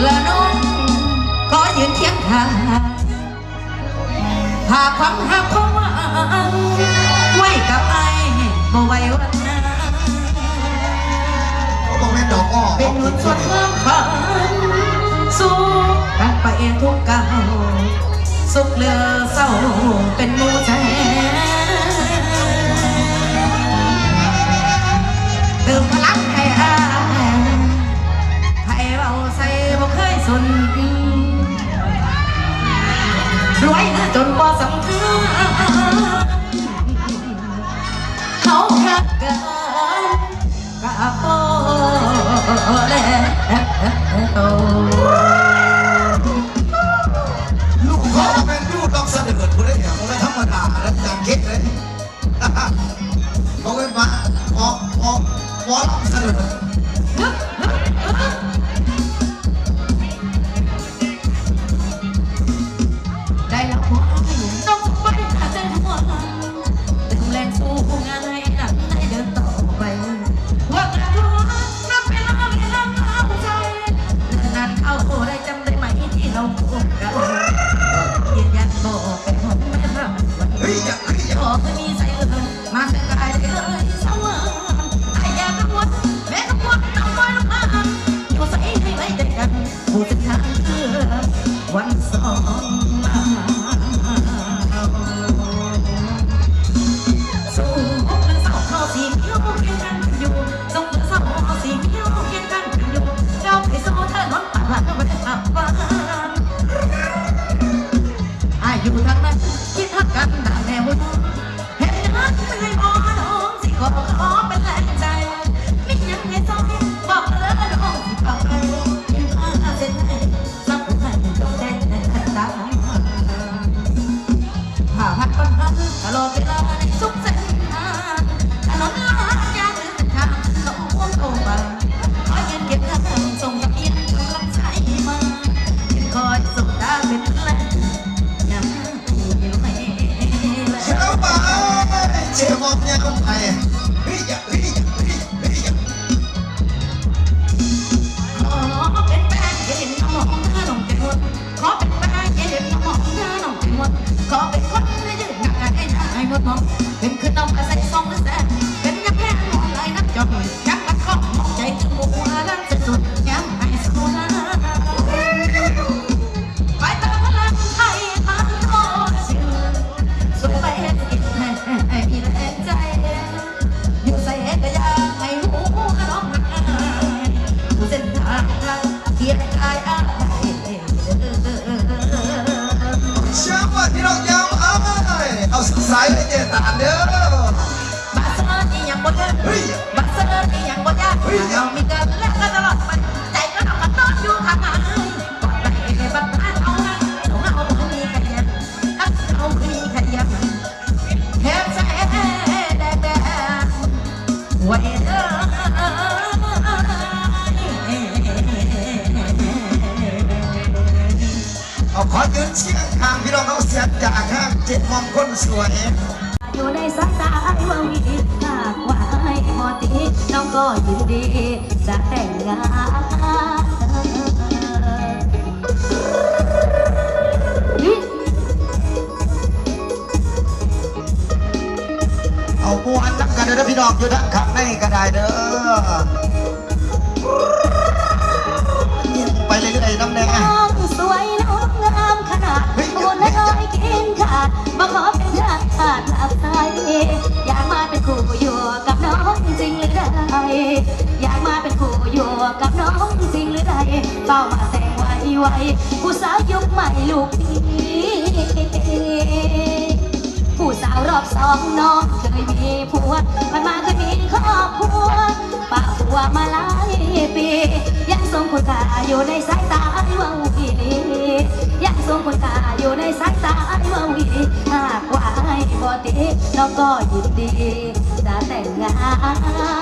และน้องก็ยืนเคียงข้างหากความหักของว่างไว้กับไอ้บ่ไหววันนาเขาบอกแม่นดอกอ้อเป็นหนุนส่วนเพิ่มฝันสู้กันไปทุกก้าวสุขเหลือเศร้าเป็นมูแท้ รวยนะจนบ่สำคัญเขาหักกันกับโอแล้วลูกพ่อแม่นยูต้องเสด็จผู้ได้เนี่ยมันไม่ธรรมดาแล้วอย่างคิดเลยเขาเป็นมาออกออกวอลเสด็จ เชื่อม ตาเด้อบาเซอร์นี่ยังบ่ยากเฮ้ยบาเซอร์นี่ยังบ่ยากเรามีกันและกันตลอดไปใจก็ต้องมาต้อนอยู่ข้างหลังก่อนไปบัดทานเอานะเอาเอาบ่มีใครยันเอาเอาบ่มีใครยันแทบใจแดงแดงไว้เด้อ เอาขอยืนเชียงข้างพี่น้องเขาเสียจากข้างเจ็ดมองคนสวย อยู่ในสายตาไอ้ว่าวีหากว่าไอ้มอตีน้องก็ยินดีจะแต่งงานเอามวนนับกันเด้อพี่น้องอยู่ทั้งข้างในก็ได้เด้อไปเรื่อยๆน้ำแดงน้องสวยน้องงามขนาดบุญน้อยกินขาดมาขอ องจริงหรือไดเฝ้ามาแต่งไว้ไว้ผู้สาวยุคใหม่ลูกพี่ผู้สาวรอบสองน้องเคยมีผัวมันมาเคยมีครอบครัวปะผัวมาหลายปี ยังทรงคุณค่าอยู่ในสายตาไอ้วาวีดียังทรงคุณค่าอยู่ในสายตาไอ้วาวีดีหากว่าไอ้บอดีน้องก็ยินดีจะแต่งงาน